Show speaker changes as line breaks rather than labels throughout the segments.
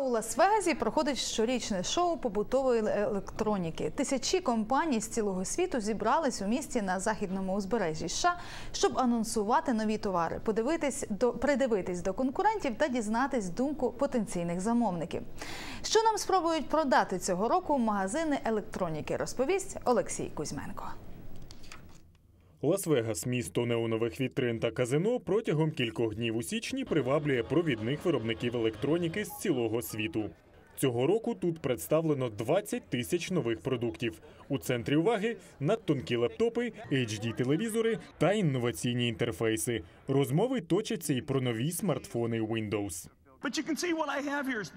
У Лас-Вегасі проходить щорічне шоу побутової електроніки. Тисячі компаній з цілого світу зібрались у місті на західному узбережжі США, щоб анонсувати нові товари, подивитись до придивитись до конкурентів та дізнатись думку потенційних замовників. Що нам спробують продати цього року магазини електроніки, розповість Олексій Кузьменко.
Лас-Вегас, місто неонових вітрин та казино, протягом кількох днів у січні приваблює провідних виробників електроніки з цілого світу. Цього року тут представлено 20 тисяч нових продуктів. У центрі уваги надтонкі лептопи, HD-телевізори та інноваційні інтерфейси. Розмови точаться і про нові смартфони Windows.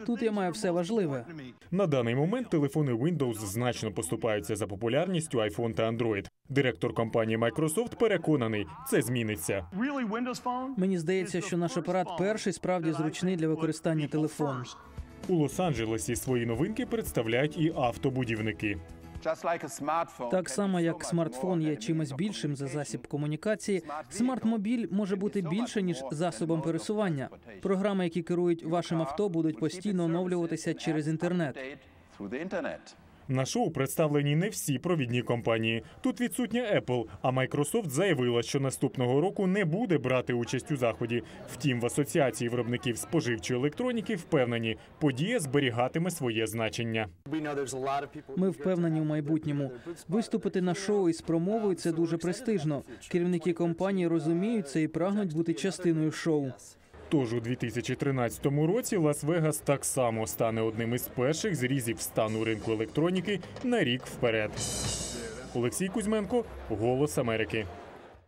Тут я маю все важливе.
На даний момент телефони Windows значно поступаються за популярністю iPhone та Android. Директор компанії Microsoft переконаний, це зміниться.
Мені здається, що наш апарат перший справді зручний для використання телефону.
У Лос-Анджелесі свої новинки представляють і автобудівники.
Так само, як смартфон є чимось більшим за засіб комунікації, смарт-мобіль може бути більше ніж засобом пересування. Програми, які керують вашим авто, будуть постійно оновлюватися через інтернет.
На шоу представлені не всі провідні компанії. Тут відсутня Apple, а Microsoft заявила, що наступного року не буде брати участь у заході. Втім, в асоціації виробників споживчої електроніки впевнені, подія зберігатиме своє значення.
Ми впевнені в майбутньому. Виступити на шоу із промовою це дуже престижно. Керівники компанії розуміють це і прагнуть бути частиною шоу.
Тож у 2013 році Лас-Вегас так само стане одним із перших зрізів стану ринку електроніки на рік вперед. Олексій Кузьменко, Голос Америки.